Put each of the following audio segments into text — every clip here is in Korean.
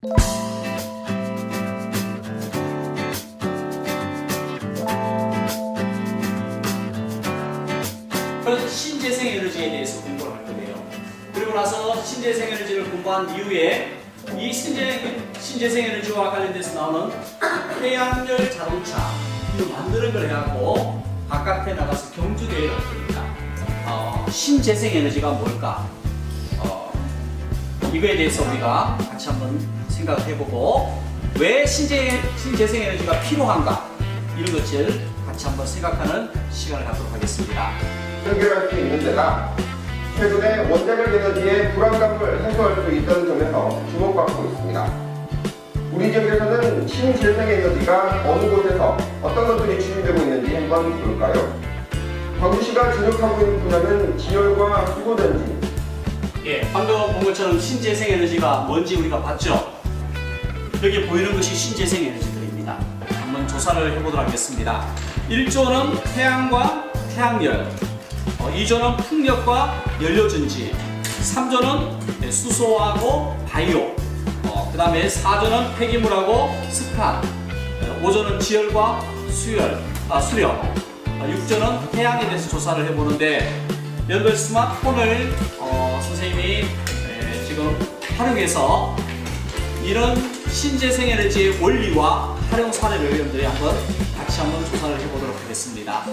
그래서 신재생 에너지에 대해서 공부를 할 거예요. 그리고 나서 신재생 에너지를 공부한 이후에 이 신재, 신재생 에너지와 관련돼서 나오는 태양열 자동차 이거 만드는 걸 해갖고 바깥에 나가서 경주대회를 할 겁니다. 어, 신재생 에너지가 뭘까? 어, 이거에 대해서 우리가 같이 한번 생각을 해보고 왜 신재, 신재생 에너지가 필요한가 이런 것을 같이 한번 생각하는 시간을 갖도록 하겠습니다. 해결할 수 있는 데다 최근에 원자력 에너지의 불안감을 해소할 수 있다는 점에서 주목받고 있습니다. 우리 지역에서는 신재생 에너지가 어느 곳에서 어떤 것들이 추진되고 있는지 한번 볼까요? 광주시가 주력하고 있는 분야는 진열과 수소전지, 예, 방금 본 것처럼 신재생 에너지가 뭔지 우리가 봤죠? 여기 보이는 것이 신재생 에너지들입니다. 한번 조사를 해보도록 하겠습니다. 1조는 태양과 태양열, 어, 2조는 풍력과 연료전지, 3조는 수소하고 바이오, 그 다음에 4조는 폐기물하고 스판, 5조는 지열과 수열, 아, 수력, 어, 6조는 태양에 대해서 조사를 해보는데 여러분 스마트폰을 어, 선생님이 에, 지금 활용해서 이런 신재생 에너지의 원리와 활용 사례를 여러분들이 한번 같이 한번 조사를 해보도록 하겠습니다.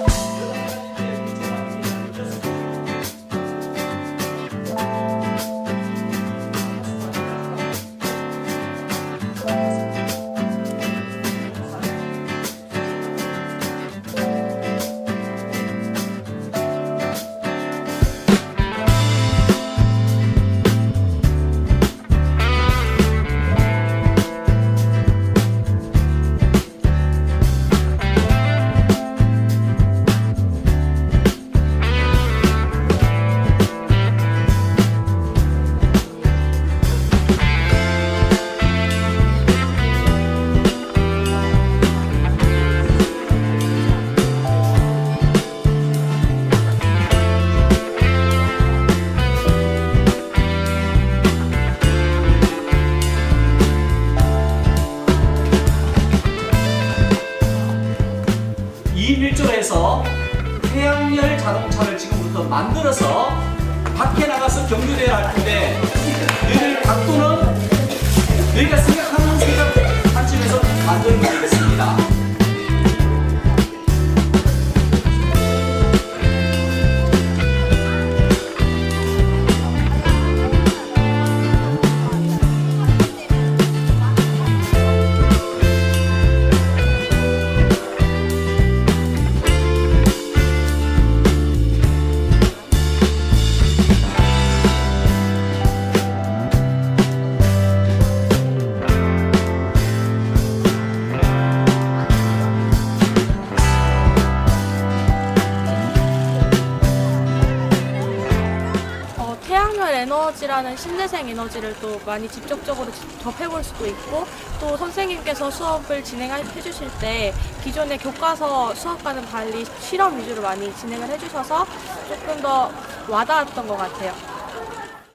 이 밀조에서 태양열 자동차를 지금부터 만들어서 밖에 나가서 경주대회를 할 텐데 너희들 각도는 너희가 생각하는 생각 에너지라는 신재생 에너지를 또 많이 직접적으로 접해볼 수도 있고 또 선생님께서 수업을 진행해 주실 때 기존의 교과서 수업과는 달리 실험 위주로 많이 진행을 해주셔서 조금 더 와닿았던 것 같아요.